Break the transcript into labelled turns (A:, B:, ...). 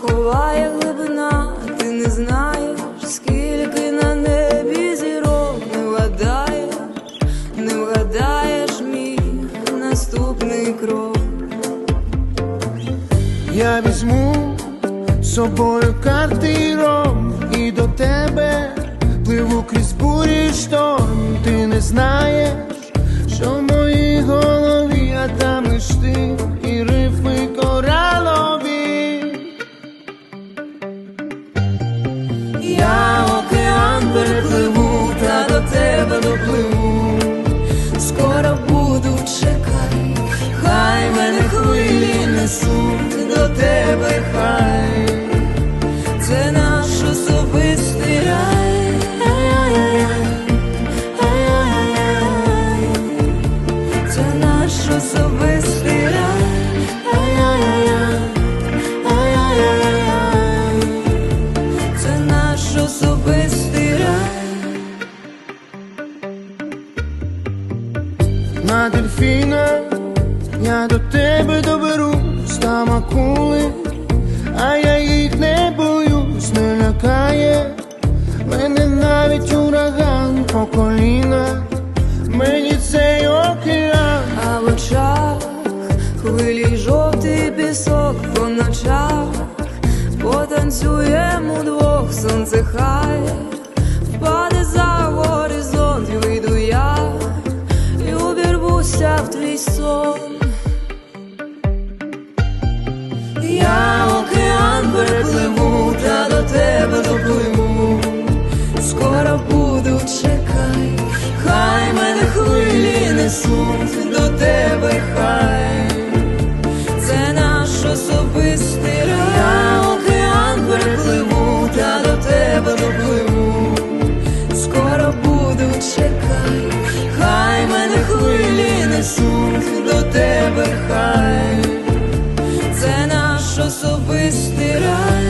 A: ховає глибина, ти не знаєш, скільки на небі зірок не вгадаєш, не вгадаєш мій наступний крок.
B: Я візьму з собою картиром і до тебе пливу крізь бурі шторм. Ти не знаєш, що в моїй голові, а там лиш ти
A: до тебе
B: доберусь, там акули, а я їх не боюсь, не лякає мене навіть ураган по коліна, мені цей океан.
A: А в очах хвилі жовтий пісок по ночах потанцюємо удвох, сонце хай впаде за горизонт, вийду я в твій сон. хвилі несуть до тебе хай, це наш особистий рай.